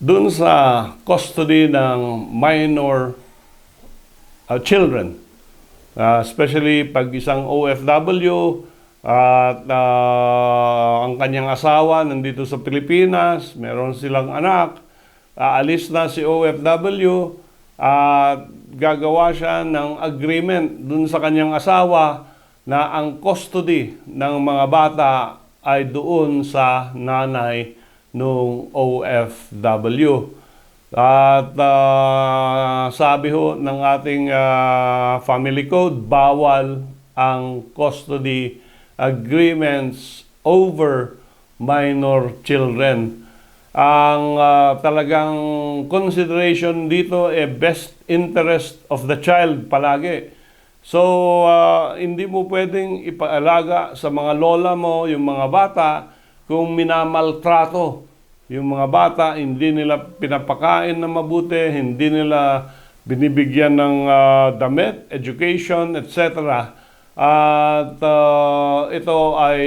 dun sa custody ng minor uh, children. Uh, especially pag isang OFW at uh, ang kanyang asawa nandito sa Pilipinas, meron silang anak, aalis na si OFW at gagawa siya ng agreement dun sa kanyang asawa na ang custody ng mga bata ay doon sa nanay nung OFW. At ah, sabi ho ng ating ah, family code, bawal ang custody agreements over minor children. Ang ah, talagang consideration dito ay best interest of the child palagi. So, ah, hindi mo pwedeng ipaalaga sa mga lola mo, yung mga bata, kung minamaltrato yung mga bata, hindi nila pinapakain na mabuti, hindi nila binibigyan ng ah, damit, education, etc. At ah, ito ay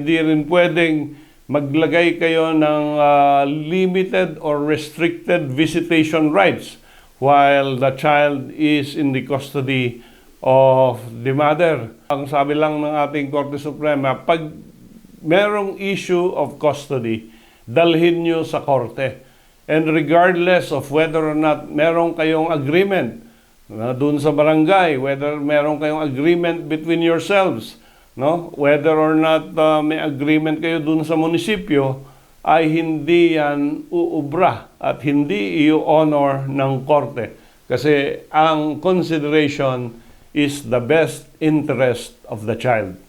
hindi rin pwedeng maglagay kayo ng ah, limited or restricted visitation rights while the child is in the custody of the mother. Ang sabi lang ng ating Korte Suprema, pag merong issue of custody, dalhin nyo sa korte. And regardless of whether or not meron kayong agreement na dun sa barangay, whether meron kayong agreement between yourselves, no? whether or not uh, may agreement kayo dun sa munisipyo, ay hindi yan uubra at hindi i-honor ng korte. Kasi ang consideration is the best interest of the child.